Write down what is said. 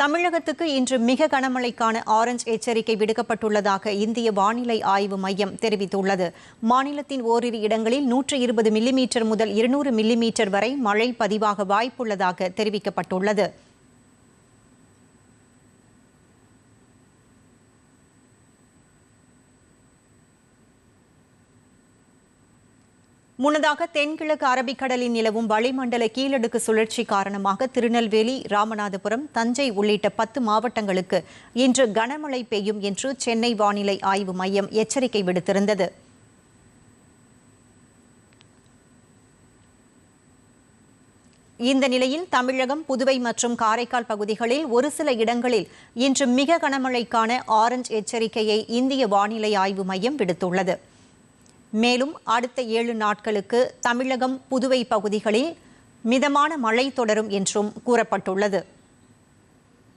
தமிழகத்துக்கு இன்று மிக கனமழைக்கான ஆரஞ்ச் எச்சரிக்கை விடுக்கப்பட்டுள்ளதாக இந்திய வானிலை ஆய்வு மையம் தெரிவித்துள்ளது. மாநிலத்தின் ஓரிரு இடங்களில் நூற்று இருபது மில்லிமீட்டர் முதல் இருநூறு மில்லிமீட்டர் வரை மழை பதிவாக வாய்ப்புள்ளதாக தெரிவிக்கப்பட்டுள்ளது. முன்னதாக தென்கிழக்கு அரபிக்கடலில் நிலவும் வளிமண்டல கீழடுக்கு சுழற்சி காரணமாக திருநெல்வேலி ராமநாதபுரம் தஞ்சை உள்ளிட்ட பத்து மாவட்டங்களுக்கு இன்று கனமழை பெய்யும் என்று சென்னை வானிலை ஆய்வு மையம் எச்சரிக்கை விடுத்திருந்தது. இந்த நிலையில் தமிழகம் புதுவை மற்றும் காரைக்கால் பகுதிகளில் ஒரு சில இடங்களில் இன்று மிக கனமழைக்கான ஆரஞ்ச் எச்சரிக்கையை இந்திய வானிலை ஆய்வு மையம் விடுத்துள்ளது. மேலும் அடுத்த ஏழு நாட்களுக்கு தமிழகம் புதுவை பகுதிகளில் மிதமான மழை தொடரும் என்றும் கூறப்பட்டுள்ளது.